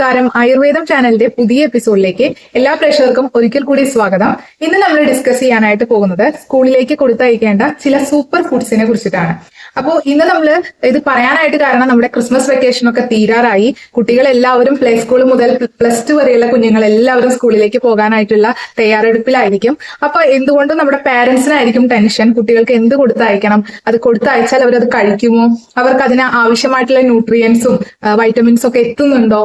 നമസ്കാരം. ആയുർവേദം ചാനലിന്റെ പുതിയ എപ്പിസോഡിലേക്ക് എല്ലാ പ്രേക്ഷകർക്കും ഒരിക്കൽ കൂടി സ്വാഗതം. ഇന്ന് നമ്മൾ ഡിസ്കസ് ചെയ്യാനായിട്ട് പോകുന്നത് സ്കൂളിലേക്ക് കൊടുത്തയക്കേണ്ട ചില സൂപ്പർ ഫുഡ്സിനെ കുറിച്ചിട്ടാണ്. അപ്പോൾ ഇന്ന് നമ്മൾ ഇത് പറയാനായിട്ട് കാരണം നമ്മുടെ ക്രിസ്മസ് വെക്കേഷൻ ഒക്കെ തീരാറായി. കുട്ടികൾ എല്ലാവരും പ്ലേ സ്കൂൾ മുതൽ പ്ലസ് ടു വരെയുള്ള കുഞ്ഞുങ്ങൾ എല്ലാവരും സ്കൂളിലേക്ക് പോകാനായിട്ടുള്ള തയ്യാറെടുപ്പിലായിരിക്കും. അപ്പൊ എന്തുകൊണ്ടും നമ്മുടെ പാരന്റ്സിനായിരിക്കും ടെൻഷൻ കുട്ടികൾക്ക് എന്ത് കൊടുത്തയക്കണം അത് കൊടുത്തയച്ചാൽ അവരത് കഴിക്കുമോ? അവർക്ക് അതിന് ആവശ്യമായിട്ടുള്ള ന്യൂട്രിയൻസും വൈറ്റമിൻസും ഒക്കെ എത്തുന്നുണ്ടോ?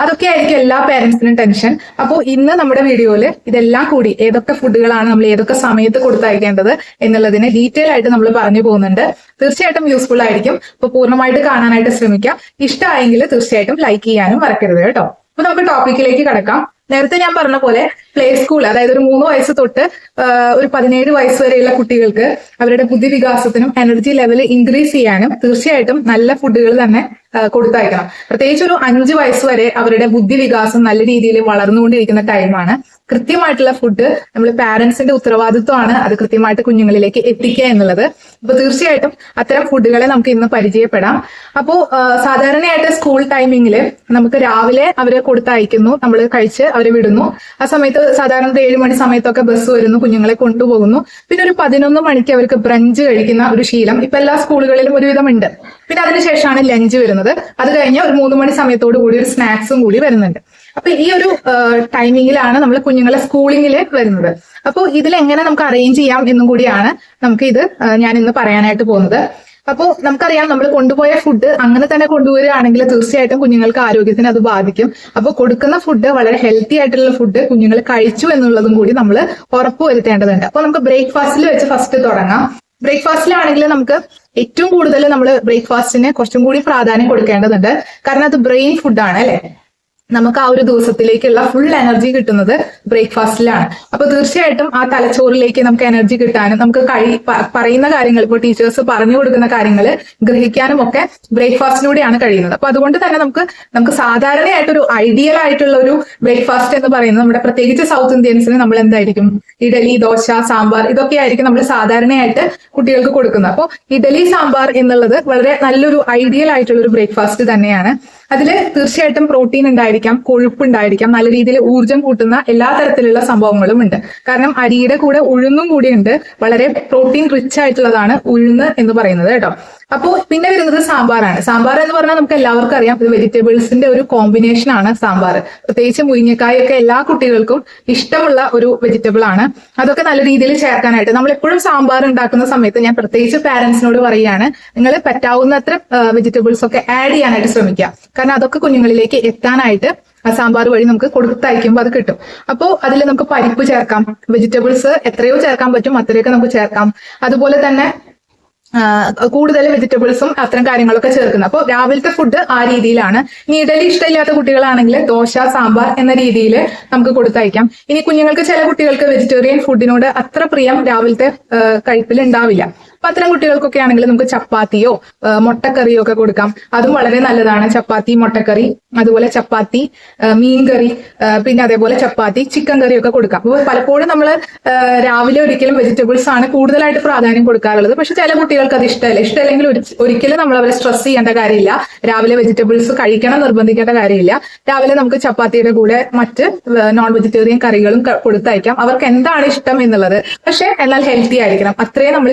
അതൊക്കെ ആയിരിക്കും എല്ലാ പേരൻസിനും ടെൻഷൻ അപ്പോൾ ഇന്ന് നമ്മുടെ വീഡിയോയിൽ ഇതെല്ലാം കൂടി ഏതൊക്കെ ഫുഡുകളാണ് നമ്മൾ ഏതൊക്കെ സമയത്ത് കൊടുത്തയക്കേണ്ടത് എന്നുള്ളതിനെ ഡീറ്റെയിൽ ആയിട്ട് നമ്മൾ പറഞ്ഞു പോകുന്നുണ്ട്. തീർച്ചയായിട്ടും യൂസ്ഫുൾ ആയിരിക്കും. അപ്പൊ പൂർണമായിട്ട് കാണാനായിട്ട് ശ്രമിക്കാം. ഇഷ്ടമായെങ്കിൽ തീർച്ചയായിട്ടും ലൈക്ക് ചെയ്യാനും മറക്കരുത് കേട്ടോ. അപ്പൊ നമുക്ക് ടോപ്പിക്കിലേക്ക് കടക്കാം. നേരത്തെ ഞാൻ പറഞ്ഞ പോലെ പ്ലേ സ്കൂൾ അതായത് ഒരു മൂന്ന് വയസ്സ് തൊട്ട് ഒരു പതിനേഴ് വയസ്സ് വരെയുള്ള കുട്ടികൾക്ക് അവരുടെ ബുദ്ധി വികാസത്തിനും എനർജി ലെവൽ ഇൻക്രീസ് ചെയ്യാനും തീർച്ചയായിട്ടും നല്ല ഫുഡുകൾ തന്നെ കൊടുത്തയക്കണം. പ്രത്യേകിച്ച് ഒരു അഞ്ച് വയസ്സ് വരെ അവരുടെ ബുദ്ധി വികാസം നല്ല രീതിയിൽ വളർന്നുകൊണ്ടിരിക്കുന്ന ടൈമാണ് കൃത്യമായിട്ടുള്ള ഫുഡ് നമ്മൾ പാരന്റ്സിന്റെ ഉത്തരവാദിത്വമാണ് അത് കൃത്യമായിട്ട് കുഞ്ഞുങ്ങളിലേക്ക് എത്തിക്കുക എന്നുള്ളത്. അപ്പൊ തീർച്ചയായിട്ടും അത്തരം ഫുഡുകളെ നമുക്ക് ഇന്ന് പരിചയപ്പെടാം. അപ്പോൾ സാധാരണയായിട്ട് സ്കൂൾ ടൈമിങ്ങിൽ നമുക്ക് രാവിലെ അവരെ കൊടുത്തയക്കുന്നു നമ്മൾ കഴിച്ച് അവരെ വിടുന്നു. ആ സമയത്ത് സാധാരണ ഒരു ഏഴ് മണി സമയത്തൊക്കെ ബസ് വരുന്നു കുഞ്ഞുങ്ങളെ കൊണ്ടുപോകുന്നു. പിന്നെ ഒരു പതിനൊന്ന് മണിക്ക് അവർക്ക് ബ്രഞ്ച് കഴിക്കുന്ന ഒരു ശീലം ഇപ്പൊ എല്ലാ സ്കൂളുകളിലും ഒരുവിധം ഉണ്ട് പിന്നെ അതിനുശേഷമാണ് ലഞ്ച് വരുന്നത്. അത് കഴിഞ്ഞ് ഒരു മൂന്ന് മണി സമയത്തോടു കൂടി ഒരു സ്നാക്സും കൂടി വരുന്നുണ്ട്. അപ്പൊ ഈ ഒരു ടൈമിങ്ങിലാണ് നമ്മൾ കുഞ്ഞുങ്ങളെ സ്കൂളിങ്ങിൽ വരുന്നത്. അപ്പോൾ ഇതിൽ എങ്ങനെ നമുക്ക് അറേഞ്ച് ചെയ്യാം എന്നും കൂടിയാണ് നമുക്ക് ഇത് ഞാൻ ഇന്ന് പറയാനായിട്ട് പോകുന്നത്. അപ്പോൾ നമുക്കറിയാം നമ്മൾ കൊണ്ടുപോയ ഫുഡ് അങ്ങനെ തന്നെ കൊണ്ടുവരികയാണെങ്കിൽ തീർച്ചയായിട്ടും കുഞ്ഞുങ്ങൾക്ക് ആരോഗ്യത്തിന് അത് ബാധിക്കും. അപ്പോൾ കൊടുക്കുന്ന ഫുഡ് വളരെ ഹെൽത്തി ആയിട്ടുള്ള ഫുഡ് കുഞ്ഞുങ്ങൾ കഴിച്ചു എന്നുള്ളതും കൂടി നമ്മൾ ഉറപ്പ് ഉറപ്പുവരുത്തേണ്ടതുണ്ട് അപ്പോൾ നമുക്ക് ബ്രേക്ക്ഫാസ്റ്റിൽ വെച്ച് ഫസ്റ്റ് തുടങ്ങാം. ബ്രേക്ക്ഫാസ്റ്റിലാണെങ്കിൽ നമുക്ക് ഏറ്റവും കൂടുതൽ നമ്മൾ ബ്രേക്ക്ഫാസ്റ്റിന് കുറച്ചും കൂടി പ്രാധാന്യം കൊടുക്കേണ്ടതുണ്ട്. കാരണം അത് ബ്രെയിൻ ഫുഡാണ് അല്ലെ? നമുക്ക് ആ ഒരു ദിവസത്തിലേക്കുള്ള ഫുൾ എനർജി കിട്ടുന്നത് ബ്രേക്ക്ഫാസ്റ്റിലാണ് അപ്പൊ തീർച്ചയായിട്ടും ആ തലച്ചോറിലേക്ക് നമുക്ക് എനർജി കിട്ടാനും നമുക്ക് കഴി പറയുന്ന കാര്യങ്ങൾ ഇപ്പോൾ ടീച്ചേഴ്സ് പറഞ്ഞു കൊടുക്കുന്ന കാര്യങ്ങൾ ഗ്രഹിക്കാനും ഒക്കെ ബ്രേക്ക്ഫാസ്റ്റിലൂടെയാണ് കഴിയുന്നത്. അപ്പൊ അതുകൊണ്ട് തന്നെ നമുക്ക് നമുക്ക് സാധാരണയായിട്ട് ഒരു ഐഡിയൽ ആയിട്ടുള്ള ഒരു ബ്രേക്ക്ഫാസ്റ്റ് എന്ന് പറയുന്നത് നമ്മുടെ പ്രത്യേകിച്ച് സൗത്ത് ഇന്ത്യൻസിന് നമ്മൾ എന്തായിരിക്കും? ഇഡലി ദോശ സാമ്പാർ ഇതൊക്കെ ആയിരിക്കും നമ്മൾ സാധാരണയായിട്ട് കുട്ടികൾക്ക് കൊടുക്കുന്നത്. അപ്പോൾ ഇഡലി സാമ്പാർ എന്നുള്ളത് വളരെ നല്ലൊരു ഐഡിയൽ ആയിട്ടുള്ള ഒരു ബ്രേക്ക്ഫാസ്റ്റ് തന്നെയാണ്. അതിൽ തീർച്ചയായിട്ടും പ്രോട്ടീൻ ഉണ്ടായിരിക്കാം കൊഴുപ്പ് ഉണ്ടായിരിക്കാം നല്ല രീതിയിൽ ഊർജം കൂട്ടുന്ന എല്ലാ തരത്തിലുള്ള സംഭവങ്ങളും ഉണ്ട്. കാരണം അരിയുടെ കൂടെ ഉഴുന്നും കൂടിയുണ്ട് വളരെ പ്രോട്ടീൻ റിച്ച് ആയിട്ടുള്ളതാണ് ഉഴുന്ന് എന്ന് പറയുന്നത് കേട്ടോ. അപ്പോൾ പിന്നെ വരുന്നത് സാമ്പാറാണ്. സാമ്പാർ എന്ന് പറഞ്ഞാൽ നമുക്ക് എല്ലാവർക്കും അറിയാം. ഇത് വെജിറ്റബിൾസിന്റെ ഒരു കോമ്പിനേഷൻ ആണ് സാമ്പാർ. പ്രത്യേകിച്ച് മുരിങ്ങക്കായൊക്കെ എല്ലാ കുട്ടികൾക്കും ഇഷ്ടമുള്ള ഒരു വെജിറ്റബിൾ ആണ്. അതൊക്കെ നല്ല രീതിയിൽ ചേർക്കാനായിട്ട് നമ്മൾ എപ്പോഴും സാമ്പാർ ഉണ്ടാക്കുന്ന സമയത്ത് ഞാൻ പ്രത്യേകിച്ച് പാരന്റ്സിനോട് പറയുകയാണ് നിങ്ങൾ പറ്റാവുന്നത്ര വെജിറ്റബിൾസ് ഒക്കെ ആഡ് ചെയ്യാനായിട്ട് ശ്രമിക്കുക. കാരണം അതൊക്കെ കുഞ്ഞുങ്ങളിലേക്ക് എത്താനായിട്ട് ആ സാമ്പാർ വഴി നമുക്ക് കൊടുത്തയക്കുമ്പോൾ അത് കിട്ടും. അപ്പോൾ അതിൽ നമുക്ക് പരിപ്പ് ചേർക്കാം. വെജിറ്റബിൾസ് എത്രയോ ചേർക്കാൻ പറ്റും അത്രയൊക്കെ നമുക്ക് ചേർക്കാം. അതുപോലെ തന്നെ കൂടുതൽ വെജിറ്റബിൾസും അത്തരം കാര്യങ്ങളൊക്കെ ചേർക്കുന്നത്. അപ്പോൾ രാവിലത്തെ ഫുഡ് ആ രീതിയിലാണ്. ഇനി ഇഡലി ഇഷ്ടമില്ലാത്ത കുട്ടികളാണെങ്കിൽ ദോശ സാമ്പാർ എന്ന രീതിയിൽ നമുക്ക് കൊടുത്തയക്കാം. ഇനി കുഞ്ഞുങ്ങൾക്ക് ചില കുട്ടികൾക്ക് വെജിറ്റേറിയൻ ഫുഡിനോട് അത്ര പ്രിയം രാവിലത്തെ കഴിപ്പിൽ ഉണ്ടാവില്ല. അത്തരം കുട്ടികൾക്കൊക്കെ ആണെങ്കിൽ നമുക്ക് ചപ്പാത്തിയോ മുട്ടക്കറിയോ ഒക്കെ കൊടുക്കാം. അതും വളരെ നല്ലതാണ്. ചപ്പാത്തി മുട്ടക്കറി അതുപോലെ ചപ്പാത്തി മീൻ കറി പിന്നെ അതേപോലെ ചപ്പാത്തി ചിക്കൻ കറി ഒക്കെ കൊടുക്കാം. അപ്പോൾ പലപ്പോഴും നമ്മൾ രാവിലെ ഒരിക്കലും വെജിറ്റബിൾസ് ആണ് കൂടുതലായിട്ട് പ്രാധാന്യം കൊടുക്കാറുള്ളത്. പക്ഷെ ചില കുട്ടികൾക്ക് അത് ഇഷ്ടമല്ല. ഇഷ്ടമല്ലെങ്കിൽ ഒരിക്കലും നമ്മൾ അവരെ സ്ട്രെസ് ചെയ്യേണ്ട കാര്യമില്ല. രാവിലെ വെജിറ്റബിൾസ് കഴിക്കണം നിർബന്ധിക്കേണ്ട കാര്യമില്ല. രാവിലെ നമുക്ക് ചപ്പാത്തിയുടെ കൂടെ മറ്റ് നോൺ വെജിറ്റേറിയൻ കറികളും കൊടുത്തയക്കാം. അവർക്ക് എന്താണ് ഇഷ്ടം എന്നുള്ളത്. പക്ഷെ എന്നാൽ ഹെൽത്തി ആയിരിക്കണം. അത്രയും നമ്മൾ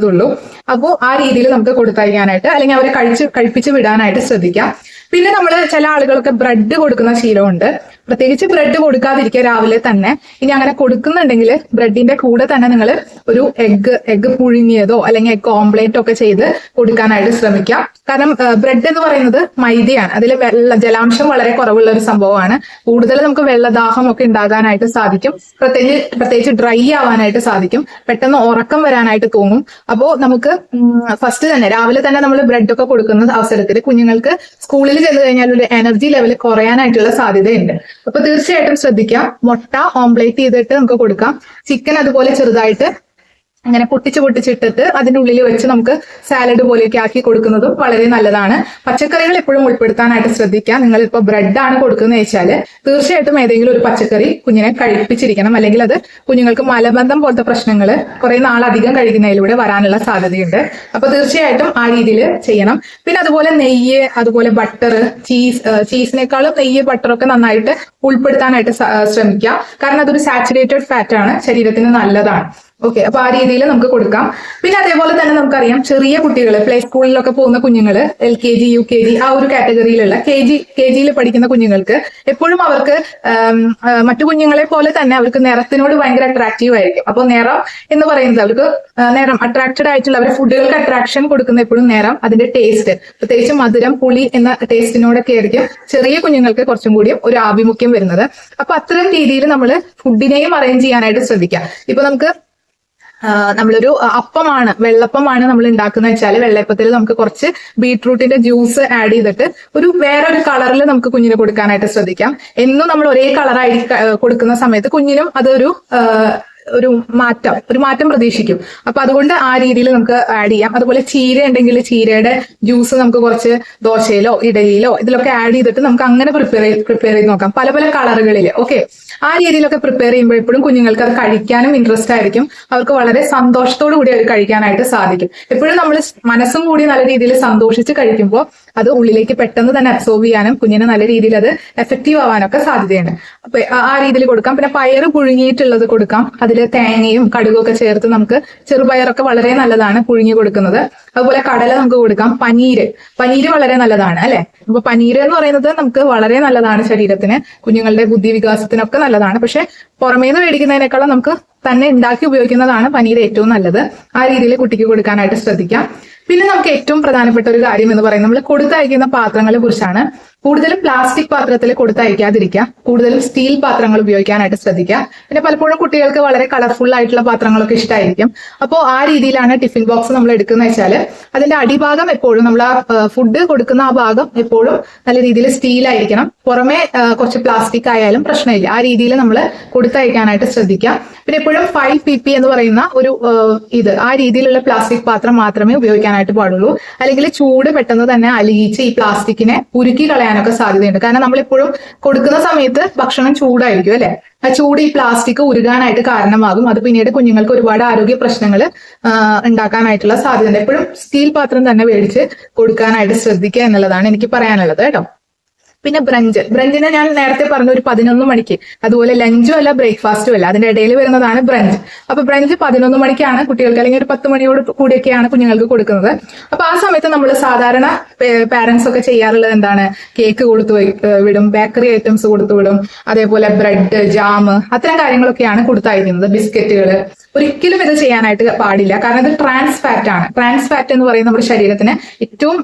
ചിന്തിക്കേണ്ടതുള്ളൂ അപ്പോൾ ആ രീതിയിൽ നമുക്ക് കൊടുത്തയക്കാനായിട്ട് അല്ലെങ്കിൽ അവരെ കഴിച്ച് കഴിപ്പിച്ച് വിടാനായിട്ട് ശ്രദ്ധിക്കാം. പിന്നെ നമ്മൾ ചില ആളുകൾക്ക് ബ്രെഡ് കൊടുക്കുന്ന ശീലമുണ്ട്. പ്രത്യേകിച്ച് ബ്രെഡ് കൊടുക്കാതിരിക്കുക രാവിലെ തന്നെ. ഇനി അങ്ങനെ കൊടുക്കുന്നുണ്ടെങ്കിൽ ബ്രെഡിന്റെ കൂടെ തന്നെ നിങ്ങൾ ഒരു എഗ്ഗ് എഗ്ഗ് പുഴുങ്ങിയതോ അല്ലെങ്കിൽ എഗ്ഗ് ഓംപ്ലേറ്റോ ഒക്കെ ചെയ്ത് കൊടുക്കാനായിട്ട് ശ്രമിക്കാം കാരണം ബ്രെഡ് എന്ന് പറയുന്നത് മൈദയാണ്. അതിൽ വെള്ള ജലാംശം വളരെ കുറവുള്ള ഒരു സംഭവമാണ്. കൂടുതൽ നമുക്ക് വെള്ളദാഹം ഒക്കെ ഉണ്ടാകാനായിട്ട് സാധിക്കും. പ്രത്യേകിച്ച് പ്രത്യേകിച്ച് ഡ്രൈ ആവാനായിട്ട് സാധിക്കും. പെട്ടെന്ന് ഉറക്കം വരാനായിട്ട് തോന്നും. അപ്പോൾ നമുക്ക് ഫസ്റ്റ് തന്നെ രാവിലെ തന്നെ നമ്മൾ ബ്രെഡ് ഒക്കെ കൊടുക്കുന്ന അവസരത്തിൽ കുഞ്ഞുങ്ങൾക്ക് സ്കൂളിൽ ചെന്ന് കഴിഞ്ഞാൽ ഒരു എനർജി ലെവൽ കുറയാനായിട്ടുള്ള സാധ്യതയുണ്ട്. അപ്പൊ തീർച്ചയായിട്ടും ശ്രദ്ധിക്കാം. മുട്ട ഓംപ്ലേറ്റ് ചെയ്തിട്ട് നമുക്ക് കൊടുക്കാം. ചിക്കൻ അതുപോലെ ചെറുതായിട്ട് അങ്ങനെ പൊട്ടിച്ച് പൊട്ടിച്ചിട്ടിട്ട് അതിന്റെ ഉള്ളിൽ വെച്ച് നമുക്ക് സാലഡ് പോലെയൊക്കെ ആക്കി കൊടുക്കുന്നതും വളരെ നല്ലതാണ്. പച്ചക്കറികൾ എപ്പോഴും ഉൾപ്പെടുത്താനായിട്ട് ശ്രദ്ധിക്കുക നിങ്ങൾ ഇപ്പോൾ ബ്രെഡാണ് കൊടുക്കുന്നത് വെച്ചാൽ തീർച്ചയായിട്ടും ഏതെങ്കിലും ഒരു പച്ചക്കറി കുഞ്ഞിനെ കഴിപ്പിച്ചിരിക്കണം. അല്ലെങ്കിൽ അത് കുഞ്ഞുങ്ങൾക്ക് മലബന്ധം പോലത്തെ പ്രശ്നങ്ങൾ കുറെ നാളധികം കഴിക്കുന്നതിലൂടെ വരാനുള്ള സാധ്യതയുണ്ട്. അപ്പോൾ തീർച്ചയായിട്ടും ആ രീതിയിൽ ചെയ്യണം. പിന്നെ അതുപോലെ നെയ്യ് അതുപോലെ ബട്ടർ ചീസ് ചീസിനേക്കാളും നെയ്യ് ബട്ടറൊക്കെ നന്നായിട്ട് ഉൾപ്പെടുത്താനായിട്ട് ശ്രമിക്കുക കാരണം അതൊരു സാച്ചുറേറ്റഡ് ഫാറ്റ് ആണ്. ശരീരത്തിന് നല്ലതാണ്. ഓക്കെ അപ്പൊ ആ രീതിയിൽ നമുക്ക് കൊടുക്കാം. പിന്നെ അതേപോലെ തന്നെ നമുക്കറിയാം ചെറിയ കുട്ടികൾ പ്ലേ സ്കൂളിലൊക്കെ പോകുന്ന കുഞ്ഞുങ്ങൾ L K G U K G ആ ഒരു കാറ്റഗറിയിലുള്ള കെ ജി കെ ജിയിൽ പഠിക്കുന്ന കുഞ്ഞുങ്ങൾക്ക് എപ്പോഴും അവർക്ക് മറ്റു കുഞ്ഞുങ്ങളെ പോലെ തന്നെ അവർക്ക് നിറത്തിനോട് ഭയങ്കര അട്രാക്റ്റീവ് ആയിരിക്കും. അപ്പോൾ നിറം എന്ന് പറയുന്നത് അവർക്ക് നിറം അട്രാക്റ്റഡ് ആയിട്ടുള്ള അവരുടെ ഫുഡുകൾക്ക് അട്രാക്ഷൻ കൊടുക്കുന്ന എപ്പോഴും നിറം അതിന്റെ ടേസ്റ്റ് പ്രത്യേകിച്ച് മധുരം പുളി എന്ന ടേസ്റ്റിനോടൊക്കെ ആയിരിക്കും ചെറിയ കുഞ്ഞുങ്ങൾക്ക് കുറച്ചും കൂടി ഒരു ആഭിമുഖ്യം വരുന്നത്. അപ്പൊ അത്തരം രീതിയിൽ നമ്മൾ ഫുഡിനെയും അറേഞ്ച് ചെയ്യാനായിട്ട് ശ്രദ്ധിക്കാം. ഇപ്പൊ നമുക്ക് നമ്മളൊരു അപ്പമാണ് വെള്ളപ്പമാണ് നമ്മൾ ഉണ്ടാക്കുന്ന വെച്ചാൽ വെള്ളയപ്പത്തിൽ നമുക്ക് കുറച്ച് ബീട്രൂട്ടിന്റെ ജ്യൂസ് ആഡ് ചെയ്തിട്ട് ഒരു വേറൊരു കളറിൽ നമുക്ക് കുഞ്ഞിന് കൊടുക്കാനായിട്ട് ശ്രദ്ധിക്കാം. എന്നും നമ്മൾ ഒരേ കളറായി കൊടുക്കുന്ന സമയത്ത് കുഞ്ഞിനും അതൊരു ഒരു മാറ്റം ഒരു മാറ്റം പ്രതീക്ഷിക്കും. അപ്പൊ അതുകൊണ്ട് ആ രീതിയിൽ നമുക്ക് ആഡ് ചെയ്യാം. അതുപോലെ ചീര ഉണ്ടെങ്കിൽ ചീരയുടെ ജ്യൂസ് നമുക്ക് കുറച്ച് ദോശയിലോ ഇഡലിയിലോ ഇതിലൊക്കെ ആഡ് ചെയ്തിട്ട് നമുക്ക് അങ്ങനെ പ്രിപ്പയർ പ്രിപ്പയർ ചെയ്ത് നോക്കാം. പല പല കളറുകളിൽ ഓക്കെ ആ രീതിയിലൊക്കെ പ്രിപ്പയർ ചെയ്യുമ്പോൾ എപ്പോഴും കുഞ്ഞുങ്ങൾക്ക് അത് കഴിക്കാനും ഇൻട്രസ്റ്റ് ആയിരിക്കും. അവർക്ക് വളരെ സന്തോഷത്തോടു കൂടി അത് കഴിക്കാനായിട്ട് സാധിക്കും. എപ്പോഴും നമ്മൾ മനസ്സും കൂടി നല്ല രീതിയിൽ സന്തോഷിച്ച് കഴിക്കുമ്പോൾ അത് ഉള്ളിലേക്ക് പെട്ടെന്ന് തന്നെ അബ്സോർവ് ചെയ്യാനും കുഞ്ഞിന് നല്ല രീതിയിൽ അത് എഫക്റ്റീവ് ആവാനൊക്കെ സാധ്യതയുണ്ട്. അപ്പൊ ആ- രീതിയിൽ കൊടുക്കാം. പിന്നെ പയർ പുഴുങ്ങിയിട്ടുള്ളത് കൊടുക്കാം. അതിൽ തേങ്ങയും കടുകും ഒക്കെ ചേർത്ത് നമുക്ക് ചെറുപയറൊക്കെ വളരെ നല്ലതാണ് പുഴുങ്ങി കൊടുക്കുന്നത്. അതുപോലെ കടല നമുക്ക് കൊടുക്കാം. പനീര്. പനീര് വളരെ നല്ലതാണ് അല്ലെ? അപ്പൊ പനീര് എന്ന് പറയുന്നത് നമുക്ക് വളരെ നല്ലതാണ് ശരീരത്തിന്. കുഞ്ഞുങ്ങളുടെ ബുദ്ധി വികാസത്തിനൊക്കെ നല്ലതാണ്. പക്ഷെ പുറമേന്ന് മേടിക്കുന്നതിനേക്കാളും നമുക്ക് തന്നെ ഉണ്ടാക്കി ഉപയോഗിക്കുന്നതാണ് പനീർ ഏറ്റവും നല്ലത്. ആ രീതിയിൽ കുട്ടിക്ക് കൊടുക്കാനായിട്ട് ശ്രദ്ധിക്കാം. പിന്നെ നമുക്ക് ഏറ്റവും പ്രധാനപ്പെട്ട ഒരു കാര്യം എന്ന് പറയുന്നത് നമ്മൾ കൊടുത്തയക്കുന്ന പാത്രങ്ങളെ കുറിച്ചാണ്. കൂടുതലും പ്ലാസ്റ്റിക് പാത്രത്തിൽ കൊടുത്തയക്കാതിരിക്കുക. കൂടുതലും സ്റ്റീൽ പാത്രങ്ങൾ ഉപയോഗിക്കാനായിട്ട് ശ്രദ്ധിക്കുക. പിന്നെ പലപ്പോഴും കുട്ടികൾക്ക് വളരെ കളർഫുൾ ആയിട്ടുള്ള പാത്രങ്ങളൊക്കെ ഇഷ്ടമായിരിക്കും അപ്പോൾ ആ രീതിയിലാണ് ടിഫിൻ ബോക്സ് നമ്മൾ എടുക്കുന്നത് വെച്ചാൽ അതിന്റെ അടിഭാഗം എപ്പോഴും നമ്മൾ ആ ഫുഡ് കൊടുക്കുന്ന ആ ഭാഗം എപ്പോഴും നല്ല രീതിയിൽ സ്റ്റീൽ ആയിരിക്കണം. പുറമെ കുറച്ച് പ്ലാസ്റ്റിക് ആയാലും പ്രശ്നമില്ല. ആ രീതിയിൽ നമ്മൾ കൊടുത്തയക്കാനായിട്ട് ശ്രദ്ധിക്കുക. പിന്നെ എപ്പോഴും ഫൈവ് പി പി എന്ന് പറയുന്ന ഒരു ഇത്. ആ രീതിയിലുള്ള പ്ലാസ്റ്റിക് പാത്രം മാത്രമേ ഉപയോഗിക്കാനായിട്ട് പാടുള്ളൂ. അല്ലെങ്കിൽ ചൂട് പെട്ടെന്ന് തന്നെ അലിയിച്ച് ഈ പ്ലാസ്റ്റിക്കിനെ ഉരുക്കി കളയാനൊക്കെ സാധ്യതയുണ്ട്. കാരണം നമ്മളെപ്പോഴും കൊടുക്കുന്ന സമയത്ത് ഭക്ഷണം ചൂടായിരിക്കും അല്ലെ? ആ ചൂട് ഈ പ്ലാസ്റ്റിക് ഉരുകാനായിട്ട് കാരണമാകും. അത് പിന്നീട് കുഞ്ഞുങ്ങൾക്ക് ഒരുപാട് ആരോഗ്യ പ്രശ്നങ്ങൾ ഉണ്ടാക്കാനായിട്ടുള്ള സാധ്യതയുണ്ട്. എപ്പോഴും സ്റ്റീൽ പാത്രം തന്നെ മേടിച്ച് കൊടുക്കാനായിട്ട് ശ്രദ്ധിക്കുക എന്നുള്ളതാണ് എനിക്ക് പറയാനുള്ളത് കേട്ടോ. പിന്നെ ബ്രഞ്ച് ബ്രഞ്ചിനെ ഞാൻ നേരത്തെ പറഞ്ഞ ഒരു പതിനൊന്ന് മണിക്ക്. അതുപോലെ ലഞ്ചും അല്ല ബ്രേക്ക്ഫാസ്റ്റും അല്ല. അതിന്റെ ഇടയിൽ വരുന്നതാണ് ബ്രഞ്ച് അപ്പൊ ബ്രഞ്ച് പതിനൊന്ന് മണിക്കാണ് കുട്ടികൾക്ക് അല്ലെങ്കിൽ ഒരു പത്ത് മണിയോട് കൂടിയൊക്കെയാണ് കുഞ്ഞുങ്ങൾക്ക് കൊടുക്കുന്നത്. അപ്പൊ ആ സമയത്ത് നമ്മൾ സാധാരണ പാരന്റ്സ് ഒക്കെ ചെയ്യാറുള്ളത് എന്താണ്? കേക്ക് കൊടുത്തു വിടും. ബേക്കറി ഐറ്റംസ് കൊടുത്തു വിടും. അതേപോലെ ബ്രെഡ് ജാം അത്തരം കാര്യങ്ങളൊക്കെയാണ് കൊടുത്തയക്കുന്നത്. ബിസ്ക്കറ്റുകൾ ഒരിക്കലും ഇത് ചെയ്യാനായിട്ട് പാടില്ല. കാരണം ഇത് ട്രാൻസ് ഫാറ്റ് ആണ്. ട്രാൻസ് ഫാറ്റ് എന്ന് പറയുന്നത് നമ്മുടെ ശരീരത്തിന് ഏറ്റവും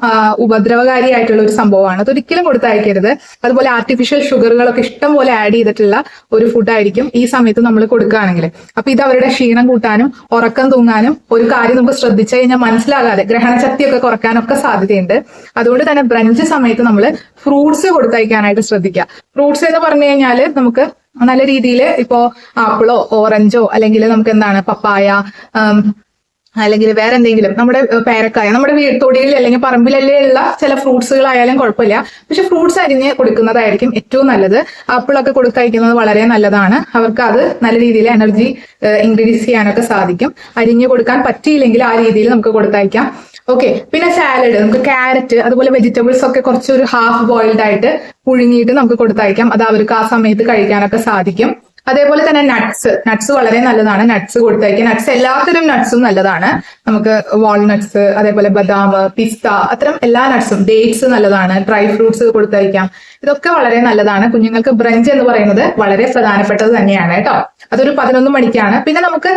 ഉപദ്രവകാരിയായിട്ടുള്ള ഒരു സംഭവമാണ്. അത് ഒരിക്കലും കൊടുത്തയക്കരുത്. അതുപോലെ ആർട്ടിഫിഷ്യൽ ഷുഗറുകളൊക്കെ ഇഷ്ടം പോലെ ആഡ് ചെയ്തിട്ടുള്ള ഒരു ഫുഡായിരിക്കും ഈ സമയത്ത് നമ്മൾ കൊടുക്കുകയാണെങ്കിൽ അപ്പൊ ഇത് അവരുടെ ക്ഷീണം കൂട്ടാനും ഉറക്കം തൂങ്ങാനും ഒരു കാര്യം നമുക്ക് ശ്രദ്ധിച്ചു കഴിഞ്ഞാൽ മനസ്സിലാകാതെ ഗ്രഹണശക്തിയൊക്കെ കുറയ്ക്കാനൊക്കെ സാധ്യതയുണ്ട്. അതുകൊണ്ട് തന്നെ ബ്രഞ്ച് സമയത്ത് നമ്മൾ ഫ്രൂട്ട്സ് കൊടുത്തയക്കാനായിട്ട് ശ്രദ്ധിക്കുക. ഫ്രൂട്ട്സ് എന്ന് പറഞ്ഞു കഴിഞ്ഞാൽ നമുക്ക് നല്ല രീതിയിൽ ഇപ്പോ ആപ്പിളോ ഓറഞ്ചോ അല്ലെങ്കിൽ നമുക്ക് എന്താണ് പപ്പായ അല്ലെങ്കിൽ വേറെ എന്തെങ്കിലും നമ്മുടെ പേരക്കായ നമ്മുടെ തൊടിയിൽ അല്ലെങ്കിൽ പറമ്പിലല്ലേ ഉള്ള ചില ഫ്രൂട്ട്സുകളായാലും കുഴപ്പമില്ല. പക്ഷെ ഫ്രൂട്ട്സ് അരിഞ്ഞ് കൊടുക്കുന്നതായിരിക്കും ഏറ്റവും നല്ലത്. ആപ്പിളൊക്കെ കൊടുത്തയക്കുന്നത് വളരെ നല്ലതാണ്. അവർക്ക് അത് നല്ല രീതിയിൽ എനർജി ഇൻക്രീസ് ചെയ്യാനൊക്കെ സാധിക്കും. അരിഞ്ഞു കൊടുക്കാൻ പറ്റിയില്ലെങ്കിൽ ആ രീതിയിൽ നമുക്ക് കൊടുത്തയക്കാം. ഓക്കെ പിന്നെ സാലഡ് നമുക്ക് ക്യാരറ്റ് അതുപോലെ വെജിറ്റബിൾസ് ഒക്കെ കുറച്ച് ഒരു ഹാഫ് ബോയിൽഡ് ആയിട്ട് പുഴുങ്ങിയിട്ട് നമുക്ക് കൊടുത്തയക്കാം. അത് അവർക്ക് ആ സമയത്ത് കഴിക്കാനൊക്കെ സാധിക്കും. അതേപോലെ തന്നെ നട്ട്സ് നട്ട്സ് വളരെ നല്ലതാണ്. നട്ട്സ് കൊടുത്തയക്കുക. നട്ട്സ് എല്ലാത്തരം നട്ട്സും നല്ലതാണ്. നമുക്ക് വാൾനട്ട്സ് അതേപോലെ ബദാം പിസ്ത അത്തരം എല്ലാ നട്ട്സും ഡേറ്റ്സ് നല്ലതാണ്. ഡ്രൈ ഫ്രൂട്ട്സ് കൊടുത്തയക്കാം. ഇതൊക്കെ വളരെ നല്ലതാണ്. കുഞ്ഞുങ്ങൾക്ക് ബ്രഞ്ച് എന്ന് പറയുന്നത് വളരെ പ്രധാനപ്പെട്ടത് തന്നെയാണ് കേട്ടോ. അതൊരു പതിനൊന്ന് മണിക്കാണ്. പിന്നെ നമുക്ക്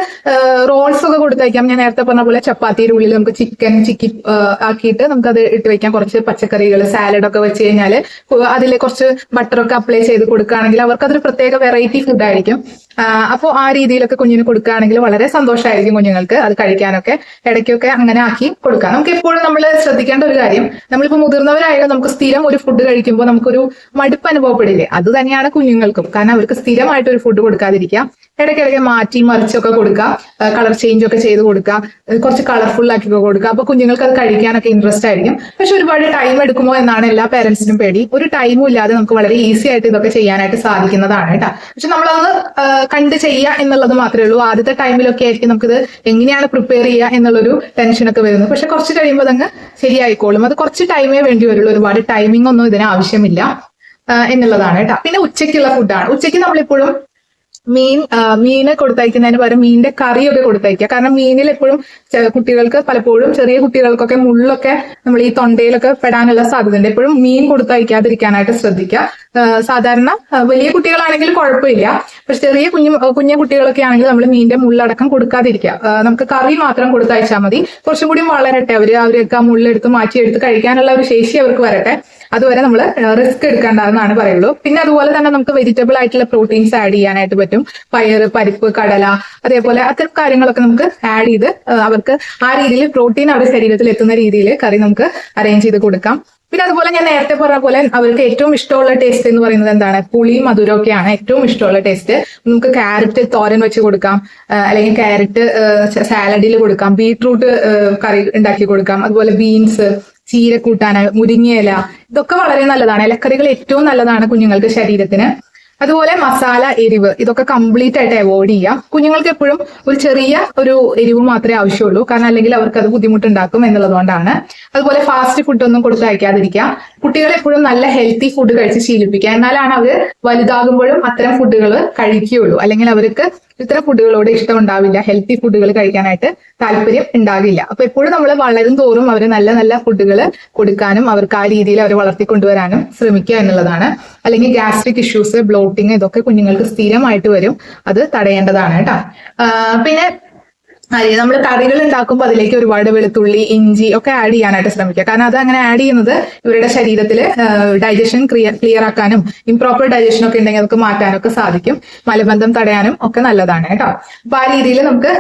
റോൾസ് ഒക്കെ കൊടുത്തയക്കാം. ഞാൻ നേരത്തെ പറഞ്ഞ പോലെ ചപ്പാത്തിയുടെ ഉള്ളിൽ നമുക്ക് ചിക്കൻ ചിക്കി ആക്കിയിട്ട് നമുക്ക് അത് ഇട്ട് വെക്കാം. കുറച്ച് പച്ചക്കറികൾ സാലഡ് ഒക്കെ വെച്ച് കഴിഞ്ഞാൽ അതിൽ കുറച്ച് ബട്ടറൊക്കെ അപ്ലൈ ചെയ്ത് കൊടുക്കുകയാണെങ്കിൽ അവർക്ക് അതൊരു പ്രത്യേക വെറൈറ്റി ഫുഡ് ആയിരിക്കും. അപ്പോൾ ആ രീതിയിലൊക്കെ കുഞ്ഞിന് കൊടുക്കുകയാണെങ്കിൽ വളരെ സന്തോഷമായിരിക്കും കുഞ്ഞുങ്ങൾക്ക് അത് കഴിക്കാനൊക്കെ. ഇടയ്ക്കൊക്കെ അങ്ങനെ ആക്കി കൊടുക്കാം. നമുക്ക് എപ്പോഴും നമ്മൾ ശ്രദ്ധിക്കേണ്ട ഒരു കാര്യം നമ്മളിപ്പോൾ മുതിർന്നവരായാലും നമുക്ക് സ്ഥിരം ഒരു ഫുഡ് കഴിക്കുമ്പോൾ നമുക്കൊരു മടുപ്പ് അനുഭവപ്പെടില്ലേ? അത് തന്നെയാണ് കുഞ്ഞുങ്ങൾക്കും. കാരണം അവർക്ക് സ്ഥിരമായിട്ട് ഒരു ഫുഡ് കൊടുക്കാതിരിക്കുക ഇടയ്ക്കിടയ്ക്ക് മാറ്റി മറിച്ചൊക്കെ കൊടുക്കുക കളർ ചേഞ്ച് ഒക്കെ ചെയ്ത് കൊടുക്കുക കുറച്ച് കളർഫുൾ ആക്കി കൊടുക്കുക അപ്പൊ കുഞ്ഞുങ്ങൾക്ക് അത് കഴിക്കാനൊക്കെ ഇൻട്രസ്റ്റ് ആയിരിക്കും. പക്ഷെ ഒരുപാട് ടൈം എടുക്കുമോ എന്നാണ് എല്ലാ പേരൻസിനും പേടി. ഒരു ടൈമും ഇല്ലാതെ നമുക്ക് വളരെ ഈസി ആയിട്ട് ഇതൊക്കെ ചെയ്യാനായിട്ട് സാധിക്കുന്നതാണ് കേട്ടോ. പക്ഷെ നമ്മളത് കണ്ട് ചെയ്യുക എന്നുള്ളത് മാത്രമേ ഉള്ളൂ. ആദ്യത്തെ ടൈമിലൊക്കെ ആയിരിക്കും നമുക്കിത് എങ്ങനെയാണ് പ്രിപ്പയർ ചെയ്യുക എന്നുള്ളൊരു ടെൻഷനൊക്കെ വരുന്നത്. പക്ഷെ കുറച്ച് കഴിയുമ്പോൾ അതങ്ങ് ശരിയായിക്കോളും. അത് കുറച്ച് ടൈമേ വേണ്ടി വരുള്ളൂ. ഒരുപാട് ടൈമിംഗ് ഒന്നും ഇതിന് ആവശ്യമില്ല എന്നുള്ളതാണ് കേട്ടോ. പിന്നെ ഉച്ചയ്ക്കുള്ള ഫുഡാണ് ഉച്ചയ്ക്ക് നമ്മളിപ്പോഴും മീൻ മീന് കൊടുത്തയക്കുന്നതിന് പകരം മീനിന്റെ കറിയൊക്കെ കൊടുത്തയക്കുക. കാരണം മീനിൽ എപ്പോഴും കുട്ടികൾക്ക് പലപ്പോഴും ചെറിയ കുട്ടികൾക്കൊക്കെ മുള്ളൊക്കെ നമ്മൾ ഈ തൊണ്ടയിലൊക്കെ പെടാനുള്ള സാധ്യതയുണ്ട്. എപ്പോഴും മീൻ കൊടുത്തയക്കാതിരിക്കാനായിട്ട് ശ്രദ്ധിക്കുക. സാധാരണ വലിയ കുട്ടികളാണെങ്കിൽ കുഴപ്പമില്ല. പക്ഷെ ചെറിയ കുഞ്ഞു കുഞ്ഞു കുട്ടികളൊക്കെ ആണെങ്കിൽ നമ്മൾ മീനിന്റെ മുള്ളടക്കം കൊടുക്കാതിരിക്കുക. നമുക്ക് കറി മാത്രം കൊടുത്തയച്ചാൽ മതി. കുറച്ചും കൂടി വളരട്ടെ. അവർ അവരൊക്കെ ആ മുള്ളെടുത്ത് മാറ്റിയെടുത്ത് കഴിക്കാനുള്ള ഒരു ശേഷി അവർക്ക് വരട്ടെ. അതുവരെ നമ്മൾ റിസ്ക് എടുക്കേണ്ടതെന്നാണ് പറയുള്ളൂ. പിന്നെ അതുപോലെ തന്നെ നമുക്ക് വെജിറ്റബിൾ ആയിട്ടുള്ള പ്രോട്ടീൻസ് ആഡ് ചെയ്യാനായിട്ട് പറ്റും. പയർ പരിപ്പ് കടല അതേപോലെ അത്തരം കാര്യങ്ങളൊക്കെ നമുക്ക് ആഡ് ചെയ്ത് അവർക്ക് ആ രീതിയിൽ പ്രോട്ടീൻ അവരുടെ ശരീരത്തിൽ എത്തുന്ന രീതിയിൽ കറി നമുക്ക് അറേഞ്ച് ചെയ്ത് കൊടുക്കാം. പിന്നെ അതുപോലെ ഞാൻ നേരത്തെ പറഞ്ഞ പോലെ അവർക്ക് ഏറ്റവും ഇഷ്ടമുള്ള ടേസ്റ്റ് എന്ന് പറയുന്നത് എന്താണ്? പുളി മധുരമൊക്കെയാണ് ഏറ്റവും ഇഷ്ടമുള്ള ടേസ്റ്റ് നമുക്ക് ക്യാരറ്റ് തോരൻ വെച്ച് കൊടുക്കാം. അല്ലെങ്കിൽ ക്യാരറ്റ് സാലഡിൽ കൊടുക്കാം. ബീട്രൂട്ട് കറി ഉണ്ടാക്കി കൊടുക്കാം. അതുപോലെ ബീൻസ് ചീര കൂട്ടാന് മുരിങ്ങയില ഇതൊക്കെ വളരെ നല്ലതാണ്. ഇലക്കറികൾ ഏറ്റവും നല്ലതാണ് കുഞ്ഞുങ്ങൾക്ക് ശരീരത്തിന്. അതുപോലെ മസാല എരിവ് ഇതൊക്കെ കംപ്ലീറ്റ് ആയിട്ട് അവോയ്ഡ് ചെയ്യുക. കുഞ്ഞുങ്ങൾക്ക് എപ്പോഴും ഒരു ചെറിയ ഒരു എരിവ് മാത്രമേ ആവശ്യമുള്ളൂ. കാരണം അല്ലെങ്കിൽ അവർക്ക് അത് ബുദ്ധിമുട്ടുണ്ടാക്കും എന്നുള്ളതുകൊണ്ടാണ്. അതുപോലെ ഫാസ്റ്റ് ഫുഡ് ഒന്നും കൊടുത്ത് അയക്കാതിരിക്കുക. കുട്ടികളെ എപ്പോഴും നല്ല ഹെൽത്തി ഫുഡ് കഴിച്ച് ശീലിപ്പിക്കുക. എന്നാലാണ് അവർ വലുതാകുമ്പോഴും അത്തരം ഫുഡുകൾ കഴിക്കുകയുള്ളൂ. അല്ലെങ്കിൽ അവർക്ക് ഇത്തരം ഫുഡുകളോട് ഇഷ്ടം ഉണ്ടാവില്ല ഹെൽത്തി ഫുഡുകൾ കഴിക്കാനായിട്ട് താല്പര്യം ഉണ്ടാകില്ല അപ്പൊ എപ്പോഴും നമ്മൾ വളരും തോറും അവർ നല്ല നല്ല ഫുഡുകൾ കൊടുക്കാനും അവർക്ക് ആ രീതിയിൽ അവർ വളർത്തിക്കൊണ്ടുവരാനും ശ്രമിക്കുക എന്നുള്ളതാണ്. അല്ലെങ്കിൽ ഗ്യാസ്ട്രിക് ഇഷ്യൂസ് ബ്ലോട്ടിങ് ഇതൊക്കെ കുഞ്ഞുങ്ങൾക്ക് സ്ഥിരമായിട്ട് വരും. അത് തടയേണ്ടതാണ് കേട്ടോ. പിന്നെ അതെ നമ്മൾ കറികൾ ഉണ്ടാക്കുമ്പോൾ അതിലേക്ക് ഒരുപാട് വെളുത്തുള്ളി ഇഞ്ചി ഒക്കെ ആഡ് ചെയ്യാനായിട്ട് ശ്രമിക്കുക. കാരണം അത് അങ്ങനെ ആഡ് ചെയ്യുന്നത് ഇവരുടെ ശരീരത്തിൽ ഡൈജഷൻ ക്ലിയർ ആക്കാനും ഇംപ്രോപ്പർ ഡൈജഷൻ ഒക്കെ ഉണ്ടെങ്കിൽ അതൊക്കെ മാറ്റാനൊക്കെ സാധിക്കും. മലബന്ധം തടയാനും ഒക്കെ നല്ലതാണ് കേട്ടോ. അപ്പൊ ആ രീതിയിൽ നമുക്ക്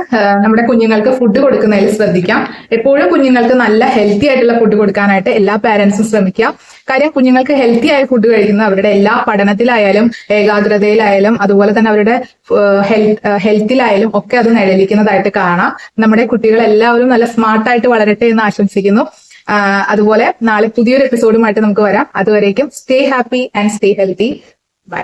നമ്മുടെ കുഞ്ഞുങ്ങൾക്ക് ഫുഡ് കൊടുക്കുന്നതിൽ ശ്രദ്ധിക്കാം. എപ്പോഴും കുഞ്ഞുങ്ങൾക്ക് നല്ല ഹെൽത്തി ആയിട്ടുള്ള ഫുഡ് കൊടുക്കാനായിട്ട് എല്ലാ പാരന്റ്സും ശ്രമിക്കുക. കാര്യം കുഞ്ഞുങ്ങൾക്ക് ഹെൽത്തി ആയ ഫുഡ് കഴിക്കുന്നത് അവരുടെ എല്ലാ പഠനത്തിലായാലും ഏകാഗ്രതയിലായാലും അതുപോലെ തന്നെ അവരുടെ ഹെൽത്ത് ഹെൽത്തിലായാലും ഒക്കെ അത് നിഴലിക്കുന്നതായിട്ട് കാണാം. നമ്മുടെ കുട്ടികൾ എല്ലാവരും നല്ല സ്മാർട്ടായിട്ട് വളരട്ടെ എന്ന് ആശംസിക്കുന്നു. അതുപോലെ നാളെ പുതിയൊരു എപ്പിസോഡുമായിട്ട് നമുക്ക് വരാം. അതുവരേക്കും stay happy and stay healthy bye